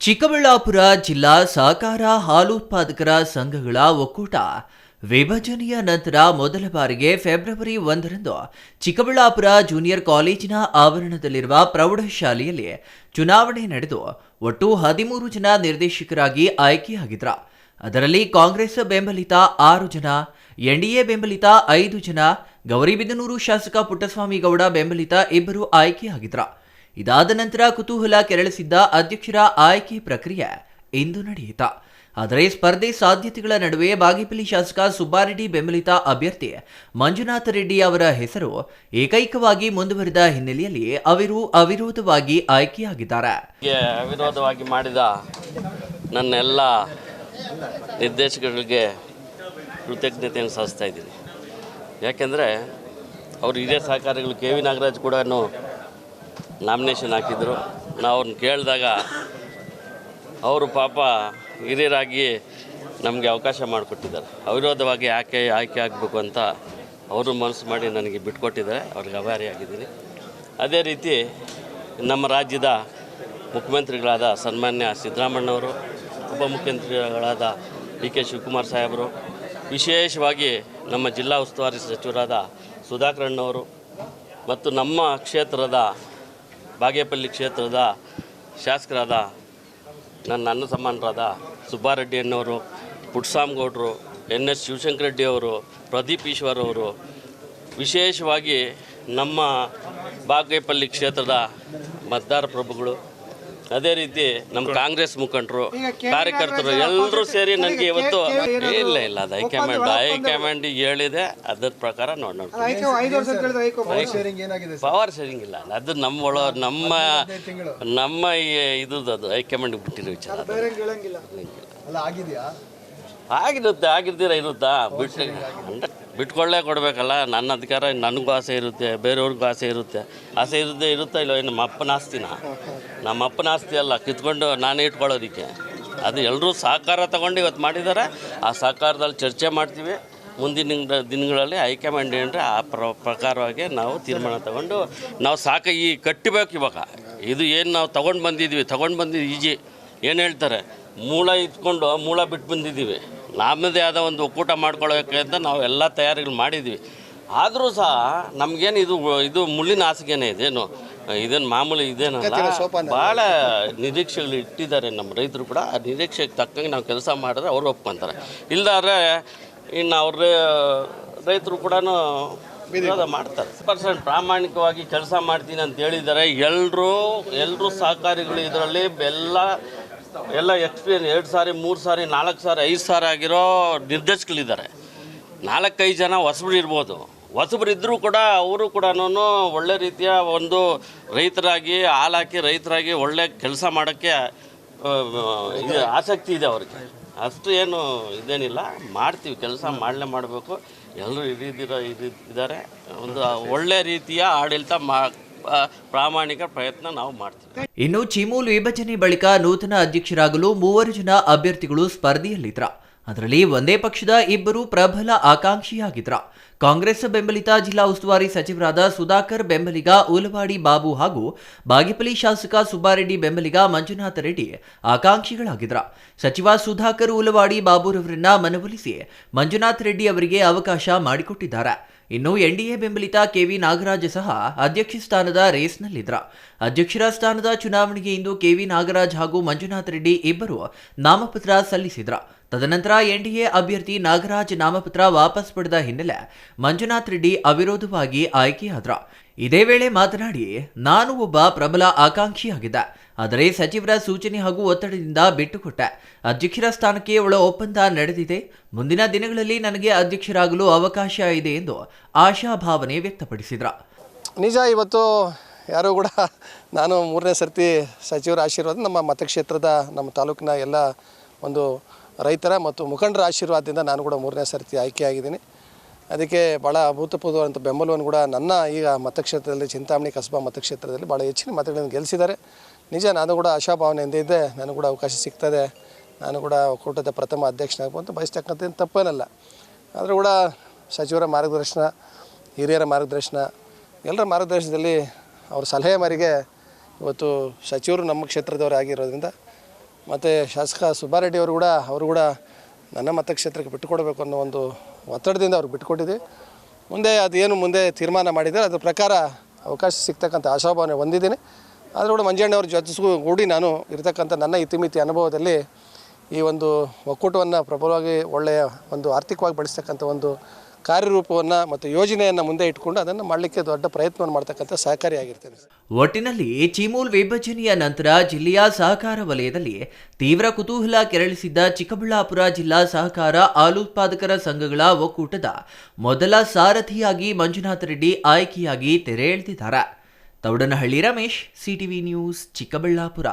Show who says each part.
Speaker 1: ಚಿಕ್ಕಬಳ್ಳಾಪುರ ಜಿಲ್ಲಾ ಸಹಕಾರ ಹಾಲು ಉತ್ಪಾದಕರ ಸಂಘಗಳ ಒಕ್ಕೂಟ. ವಿಭಜನೆಯ ನಂತರ ಮೊದಲ ಬಾರಿಗೆ ಫೆಬ್ರವರಿ ಒಂದರಂದು ಚಿಕ್ಕಬಳ್ಳಾಪುರ ಜೂನಿಯರ್ ಕಾಲೇಜಿನ ಆವರಣದಲ್ಲಿರುವ ಪ್ರೌಢಶಾಲೆಯಲ್ಲಿ ಚುನಾವಣೆ ನಡೆದು ಒಟ್ಟು ಹದಿಮೂರು ಜನ ನಿರ್ದೇಶಕರಾಗಿ ಆಯ್ಕೆಯಾಗಿದ್ರ. ಅದರಲ್ಲಿ ಕಾಂಗ್ರೆಸ್ ಬೆಂಬಲಿತ ಆರು ಜನ ಎನ್ಡಿಎ ಬೆಂಬಲಿತ ಐದು ಜನ, ಗೌರಿಬಿದನೂರು ಶಾಸಕ ಪುಟ್ಟಸ್ವಾಮಿ ಗೌಡ ಬೆಂಬಲಿತ ಇಬ್ಬರು ಆಯ್ಕೆಯಾಗಿದ್ರ. ಇದಾದ ನಂತರ ಕುತೂಹಲ ಕೆರಳಿಸಿದ್ದ ಅಧ್ಯಕ್ಷರ ಆಯ್ಕೆ ಪ್ರಕ್ರಿಯೆ ಇಂದು ನಡೆಯಿತ. ಆದರೆ ಸ್ಪರ್ಧೆ ಸಾಧ್ಯತೆಗಳ ನಡುವೆ ಬಾಗೇಪಲ್ಲಿ ಶಾಸಕ ಸುಬ್ಬಾರೆಡ್ಡಿ ಬೆಂಬಲಿತ ಅಭ್ಯರ್ಥಿ ಮಂಜುನಾಥ ರೆಡ್ಡಿ ಅವರ ಹೆಸರು ಏಕೈಕವಾಗಿ ಮುಂದುವರಿದ ಹಿನ್ನೆಲೆಯಲ್ಲಿ ಅವರು ಅವಿರೋಧವಾಗಿ ಆಯ್ಕೆಯಾಗಿದ್ದಾರೆ.
Speaker 2: ಅವಿರೋಧವಾಗಿ ಮಾಡಿದ ನನ್ನೆಲ್ಲ ನಿರ್ದೇಶಕರಿಗೆ ಕೃತಜ್ಞತೆಯನ್ನು ಸಲ್ಲಿಸ್ತಾ ಇದ್ದೀನಿ. ಯಾಕೆಂದರೆ ಅವರು ಹಿರಿಯ ಸಹಕಾರಿಗಳು ಕೆ ವಿ ನಾಗರಾಜ್ ಕೂಡ ನಾಮಿನೇಷನ್ ಹಾಕಿದ್ರು. ನಾವು ಅವ್ರನ್ನ ಕೇಳಿದಾಗ ಅವರು ಪಾಪ ಹಿರಿಯರಾಗಿ ನಮಗೆ ಅವಕಾಶ ಮಾಡಿಕೊಟ್ಟಿದ್ದಾರೆ. ಅವಿರೋಧವಾಗಿ ಯಾಕೆ ಆಯ್ಕೆ ಆಗಬೇಕು ಅಂತ ಅವರು ಮನಸ್ಸು ಮಾಡಿ ನನಗೆ ಬಿಟ್ಕೊಟ್ಟಿದ್ದಾರೆ. ಅವ್ರಿಗೆ ಅಭಾರಿಯಾಗಿದ್ದೀನಿ ಅದೇ ರೀತಿ ನಮ್ಮ ರಾಜ್ಯದ ಮುಖ್ಯಮಂತ್ರಿಗಳಾದ ಸನ್ಮಾನ್ಯ ಸಿದ್ದರಾಮಣ್ಣವರು ಉಪಮುಖ್ಯಮಂತ್ರಿಗಳಾದ ಡಿ ಕೆ ಶಿವಕುಮಾರ್ ಸಾಹೇಬರು, ವಿಶೇಷವಾಗಿ ನಮ್ಮ ಜಿಲ್ಲಾ ಉಸ್ತುವಾರಿ ಸಚಿವರಾದ ಸುಧಾಕರಣ್ಣವರು ಮತ್ತು ನಮ್ಮ ಕ್ಷೇತ್ರದ ಬಾಗೇಪಲ್ಲಿ ಕ್ಷೇತ್ರದ ಶಾಸಕರಾದ ನನ್ನ ಅನ್ನ ಸಮಾನರಾದ ಸುಬ್ಬಾರೆಡ್ಡಿ ಅನ್ನೋರು ಪುಟ್ಸಾಮ್ ಗೌಡ್ರು ಎನ್ ಎಸ್ ಶಿವಶಂಕರ ರೆಡ್ಡಿ ಅವರು, ಪ್ರದೀಪ್ ಈಶ್ವರ್ ಅವರು, ವಿಶೇಷವಾಗಿ ನಮ್ಮ ಬಾಗೇಪಲ್ಲಿ ಕ್ಷೇತ್ರದ ಮತದಾರ ಪ್ರಭುಗಳು ಅದೇ ರೀತಿ ನಮ್ಮ ಕಾಂಗ್ರೆಸ್ ಮುಖಂಡರು ಕಾರ್ಯಕರ್ತರು ಎಲ್ಲರೂ ಸೇರಿ ನನಗೆ ಇವತ್ತು ಇಲ್ಲ ಇಲ್ಲ ಅದು ಹೈಕಮಾಂಡ್ ಹೈಕಮಾಂಡ್ ಹೇಳಿದೆ ಅದ್ರ ಪ್ರಕಾರ ನೋಡೋಣ
Speaker 3: ಐದು ವರ್ಷ ಕೇಳಿದ್ರೆ ಐಕೋ
Speaker 4: ಶೇರಿಂಗ್ ಏನಾಗಿದೆ
Speaker 2: ಪವರ್ ಶೇರಿಂಗ್ ಇಲ್ಲ ಅದು ನಮ್ಮ ಒಳ ನಮ್ಮ ನಮ್ಮ ಇದು ಅದು ಹೈಕಮಾಂಡ್ ಬಿಟ್ಟಿರೋ ವಿಚಾರ ಅದು.
Speaker 3: ಬೇರೆ ಹೇಳಂಗಿಲ್ಲ.
Speaker 4: ಅಲ್ಲ ಆಗಿದೆಯಾ?
Speaker 2: ಆಗಿರುತ್ತೆ ಆಗಿರ್ದಿರ ಇರುತ್ತಾ? ಬಿಟ್ಟು ಅಂದ್ರೆ ಬಿಟ್ಕೊಳ್ಳೇ ಕೊಡಬೇಕಲ್ಲ, ನನ್ನ ಅಧಿಕಾರ, ನನಗೂ ಆಸೆ ಇರುತ್ತೆ, ಬೇರೆಯವ್ರಿಗೂ ಆಸೆ ಇರುತ್ತೆ. ಆಸೆ ಇರುತ್ತೆ, ಇರುತ್ತಾ ಇಲ್ಲ ನಮ್ಮ ಅಪ್ಪನ ಆಸ್ತಿನ? ನಮ್ಮ ಅಪ್ಪನ ಆಸ್ತಿ ಅಲ್ಲ, ಕಿತ್ಕೊಂಡು ನಾನೇ ಇಟ್ಕೊಳ್ಳೋದಕ್ಕೆ. ಅದು ಎಲ್ಲರೂ ಸಹಕಾರ ತಗೊಂಡು ಇವತ್ತು ಮಾಡಿದ್ದಾರೆ. ಆ ಸಹಕಾರದಲ್ಲಿ ಚರ್ಚೆ ಮಾಡ್ತೀವಿ. ಮುಂದಿನ ದಿನ- ದಿನಗಳಲ್ಲಿ ಹೈಕಮಾಂಡ್ ಏನಂದರೆ ಆ ಪ್ರ, ಪ್ರಕಾರವಾಗಿ ನಾವು ತೀರ್ಮಾನ ತಗೊಂಡು ನಾವು ಸಾಕ, ಈ ಕಟ್ಟಬೇಕು ಇವಾಗ. ಇದು ಏನು ನಾವು ತೊಗೊಂಡು ಬಂದಿದ್ವಿ ತೊಗೊಂಡು ಬಂದಿದ್ದು ಈಜಿ. ಏನು ಹೇಳ್ತಾರೆ? ಮೂಳ ಇಟ್ಕೊಂಡು ಮೂಳ ಬಿಟ್ಟು ಬಂದಿದ್ದೀವಿ. ನಮ್ಮದೇ ಆದ ಒಂದು ಒಕ್ಕೂಟ ಮಾಡ್ಕೊಳ್ಬೇಕು ಅಂತ ನಾವು ಎಲ್ಲ ತಯಾರಿಗಳು ಮಾಡಿದ್ವಿ. ಆದರೂ ಸಹ ನಮಗೇನು ಇದು ಇದು ಮುಳ್ಳಿನ ಹಾಸಿಗೆನೇ ಇದೇನು? ಇದೇನು ಮಾಮೂಲಿ ಇದೇನಲ್ಲ? ಭಾಳ ನಿರೀಕ್ಷೆಗಳು ಇಟ್ಟಿದ್ದಾರೆ ನಮ್ಮ ರೈತರು ಕೂಡ. ಆ ನಿರೀಕ್ಷೆಗೆ ತಕ್ಕಂಗೆ ನಾವು ಕೆಲಸ ಮಾಡಿದ್ರೆ ಅವ್ರು ಒಪ್ಕೊಂತಾರೆ. ಇಲ್ದಾದ್ರೆ ಇನ್ನು ಅವ್ರ ರೈತರು ಕೂಡ ಮಾಡ್ತಾರೆ. ಪರ್ಸೆಂಟ್ ಪ್ರಾಮಾಣಿಕವಾಗಿ ಕೆಲಸ ಮಾಡ್ತೀನಿ ಅಂತ ಹೇಳಿದ್ದಾರೆ. ಎಲ್ಲರೂ ಎಲ್ಲರೂ ಸಹಕಾರಿಗಳು ಇದರಲ್ಲಿ ಎಲ್ಲ ಎಲ್ಲ ಎಕ್ಸ್ಪೀರಿಯನ್ಸ್ ಎರಡು ಸಾರಿ, ಮೂರು ಸಾರಿ, ನಾಲ್ಕು ಸಾರಿ, ಐದು ಸಾರಿ ಆಗಿರೋ ನಿರ್ದೇಶಕಗಳಿದ್ದಾರೆ ನಾಲ್ಕೈದು ಜನ ಹೊಸಬ್ರು ಇರ್ಬೋದು. ಹೊಸಬ್ರು ಇದ್ದರೂ ಕೂಡ ಅವರು ಕೂಡ ಒಳ್ಳೆ ರೀತಿಯ ಒಂದು ರೈತರಾಗಿ ಹಾಲಾಕಿ ರೈತರಾಗಿ ಒಳ್ಳೆ ಕೆಲಸ ಮಾಡೋಕ್ಕೆ ಆಸಕ್ತಿ ಇದೆ ಅವ್ರಿಗೆ. ಅಷ್ಟು ಏನು ಇದೇನಿಲ್ಲ. ಮಾಡ್ತೀವಿ, ಕೆಲಸ ಮಾಡಲೇ ಮಾಡಬೇಕು. ಎಲ್ಲರೂ ಇರಿದಿರೋ ಇದ್ದಾರೆ ಒಂದು ಒಳ್ಳೆ ರೀತಿಯ ಆಡಳಿತ ಮಾ ಪ್ರಾಮಾಣಿಕ ಪ್ರಯತ್ನ ನಾವು ಮಾಡ್ತೀವಿ.
Speaker 1: ಇನ್ನು ಚಿಮೂಲ್ ವಿಭಜನೆ ಬಳಿಕ ನೂತನ ಅಧ್ಯಕ್ಷರಾಗಲು ಮೂವರು ಜನ ಅಭ್ಯರ್ಥಿಗಳು ಸ್ಪರ್ಧೆಯಲ್ಲಿದ್ರ. ಅದರಲ್ಲಿ ಒಂದೇ ಪಕ್ಷದ ಇಬ್ಬರು ಪ್ರಬಲ ಆಕಾಂಕ್ಷಿಯಾಗಿದ್ರ. ಕಾಂಗ್ರೆಸ್ ಬೆಂಬಲಿತ ಜಿಲ್ಲಾ ಉಸ್ತುವಾರಿ ಸಚಿವರಾದ ಸುಧಾಕರ್ ಬೆಂಬಲಿಗ ಉಲವಾಡಿ ಬಾಬು ಹಾಗೂ ಬಾಗೇಪಲ್ಲಿ ಶಾಸಕ ಸುಬ್ಬಾರೆಡ್ಡಿ ಬೆಂಬಲಿಗ ಮಂಜುನಾಥ ರೆಡ್ಡಿ ಆಕಾಂಕ್ಷಿಗಳಾಗಿದ್ರ. ಸಚಿವ ಸುಧಾಕರ್ ಉಲವಾಡಿ ಬಾಬುರವರನ್ನ ಮನವೊಲಿಸಿ ಮಂಜುನಾಥ ರೆಡ್ಡಿ ಅವರಿಗೆ ಅವಕಾಶ ಮಾಡಿಕೊಟ್ಟಿದ್ದಾರೆ. ಇನ್ನು ಎನ್ಡಿಎ ಬೆಂಬಲಿತ ಕೆವಿ ನಾಗರಾಜ್ ಸಹ ಅಧ್ಯಕ್ಷ ಸ್ಥಾನದ ರೇಸ್ನಲ್ಲಿದ್ರ. ಅಧ್ಯಕ್ಷರ ಸ್ಥಾನದ ಚುನಾವಣೆಗೆ ಇಂದು ಕೆವಿ ನಾಗರಾಜ್ ಹಾಗೂ ಮಂಜುನಾಥ್ ರೆಡ್ಡಿ ಇಬ್ಬರು ನಾಮಪತ್ರ ಸಲ್ಲಿಸಿದ್ರ. ತದನಂತರ ಎನ್ಡಿಎ ಅಭ್ಯರ್ಥಿ ನಾಗರಾಜ್ ನಾಮಪತ್ರ ವಾಪಸ್ ಪಡೆದ ಹಿನ್ನೆಲೆ ಮಂಜುನಾಥ್ ರೆಡ್ಡಿ ಅವಿರೋಧವಾಗಿ ಆಯ್ಕೆಯಾದ್ರ. ಇದೇ ವೇಳೆ ಮಾತನಾಡಿ ನಾನು ಒಬ್ಬ ಪ್ರಬಲ ಆಕಾಂಕ್ಷಿಯಾಗಿದ್ದೆ. ಆದರೆ ಸಚಿವರ ಸೂಚನೆ ಹಾಗೂ ಒತ್ತಡದಿಂದ ಬಿಟ್ಟುಕೊಟ್ಟೆ. ಅಧ್ಯಕ್ಷರ ಸ್ಥಾನಕ್ಕೆ ಒಳ ಒಪ್ಪಂದ ನಡೆದಿದೆ. ಮುಂದಿನ ದಿನಗಳಲ್ಲಿ ನನಗೆ ಅಧ್ಯಕ್ಷರಾಗಲು ಅವಕಾಶ ಇದೆ ಎಂದು ಆಶಾಭಾವನೆ ವ್ಯಕ್ತಪಡಿಸಿದ್ರು.
Speaker 4: ನಿಜ, ಇವತ್ತು ಯಾರೂ ಕೂಡ ನಾನು ಮೂರನೇ ಸರ್ತಿ ಸಚಿವರ ಆಶೀರ್ವಾದ, ನಮ್ಮ ಮತಕ್ಷೇತ್ರದ, ನಮ್ಮ ತಾಲೂಕಿನ ಎಲ್ಲ ಒಂದು ರೈತರ ಮತ್ತು ಮುಖಂಡರ ಆಶೀರ್ವಾದದಿಂದ ನಾನು ಕೂಡ ಮೂರನೇ ಸರ್ತಿ ಆಯ್ಕೆಯಾಗಿದ್ದೀನಿ. ಅದಕ್ಕೆ ಭಾಳ ಅಭೂತಪೂರ್ವವಾದಂಥ ಬೆಂಬಲವನ್ನು ಕೂಡ ನನ್ನ ಈಗ ಮತಕ್ಷೇತ್ರದಲ್ಲಿ, ಚಿಂತಾಮಣಿ ಕಸಬಾ ಮತಕ್ಷೇತ್ರದಲ್ಲಿ ಭಾಳ ಹೆಚ್ಚಿನ ಮತಗಳನ್ನು ಗೆಲ್ಲಿಸಿದ್ದಾರೆ. ನಿಜ, ನಾನು ಕೂಡ ಆಶಾಭಾವನೆಯಿಂದ ಇದ್ದೆ. ನನಗೂ ಕೂಡ ಅವಕಾಶ ಸಿಗ್ತದೆ. ನಾನು ಕೂಡ ಒಕ್ಕೂಟದ ಪ್ರಥಮ ಅಧ್ಯಕ್ಷನಾಗುವಂತ ಬಯಸ್ತಕ್ಕಂಥದ್ದು ತಪ್ಪೇನಲ್ಲ. ಆದರೂ ಕೂಡ ಸಚಿವರ ಮಾರ್ಗದರ್ಶನ, ಹಿರಿಯರ ಮಾರ್ಗದರ್ಶನ, ಎಲ್ಲರ ಮಾರ್ಗದರ್ಶನದಲ್ಲಿ ಅವ್ರ ಸಲಹೆ ಮಾರಿಗೆ ಇವತ್ತು ಸಚಿವರು ನಮ್ಮ ಕ್ಷೇತ್ರದವರು ಆಗಿರೋದ್ರಿಂದ ಮತ್ತು ಶಾಸಕ ಸುಬ್ಬಾರೆಡ್ಡಿಯವರು ಕೂಡ, ಅವರು ಕೂಡ ನನ್ನ ಮತಕ್ಷೇತ್ರಕ್ಕೆ ಬಿಟ್ಟುಕೊಡಬೇಕು ಅನ್ನೋ ಒಂದು ಒತ್ತಡದಿಂದ ಅವ್ರಿಗೆ ಬಿಟ್ಕೊಟ್ಟಿದ್ವಿ. ಮುಂದೆ ಅದೇನು ಮುಂದೆ ತೀರ್ಮಾನ ಮಾಡಿದ್ದಾರೆ, ಅದ್ರ ಪ್ರಕಾರ ಅವಕಾಶ ಸಿಗ್ತಕ್ಕಂಥ ಆಶಾಭಾವನೆ ಹೊಂದಿದ್ದೀನಿ. ಆದರೂ ಕೂಡ ಮಂಜಣ್ಣವ್ರ ಜೊತೆಗೂ ಕೂಡಿ ನಾನು ಇರತಕ್ಕಂಥ ನನ್ನ ಇತಿಮಿತಿ ಅನುಭವದಲ್ಲಿ ಈ ಒಂದು ಒಕ್ಕೂಟವನ್ನು ಪ್ರಬಲವಾಗಿ ಒಳ್ಳೆಯ ಒಂದು ಆರ್ಥಿಕವಾಗಿ ಬಳಸ್ತಕ್ಕಂಥ ಒಂದು ಕಾರ್ಯರೂಪವನ್ನು ಮತ್ತು ಯೋಜನೆಯನ್ನು ಮುಂದೆ ಇಟ್ಕೊಂಡು ಅದನ್ನು ಮಾಡಲಿಕ್ಕೆ ದೊಡ್ಡ ಪ್ರಯತ್ನವನ್ನು ಮಾಡ್ತಕ್ಕಂಥ ಸಹಕಾರಿಯಾಗಿರ್ತೇನೆ
Speaker 1: ಒಟ್ಟಿನಲ್ಲಿ ಚೀಮೂಲ್ ವಿಭಜನೆಯ ನಂತರ ಜಿಲ್ಲೆಯ ಸಹಕಾರ ವಲಯದಲ್ಲಿ ತೀವ್ರ ಕುತೂಹಲ ಕೆರಳಿಸಿದ್ದ ಚಿಕ್ಕಬಳ್ಳಾಪುರ ಜಿಲ್ಲಾ ಸಹಕಾರ ಹಾಲುತ್ಪಾದಕರ ಸಂಘಗಳ ಒಕ್ಕೂಟದ ಮೊದಲ ಸಾರಥಿಯಾಗಿ ಮಂಜುನಾಥ ರೆಡ್ಡಿ ಆಯ್ಕೆಯಾಗಿ ತೆರೆ ಎಳೆದಿದ್ದಾರೆ. Taudanahalli Ramesh, CTV news, Chikkaballapur.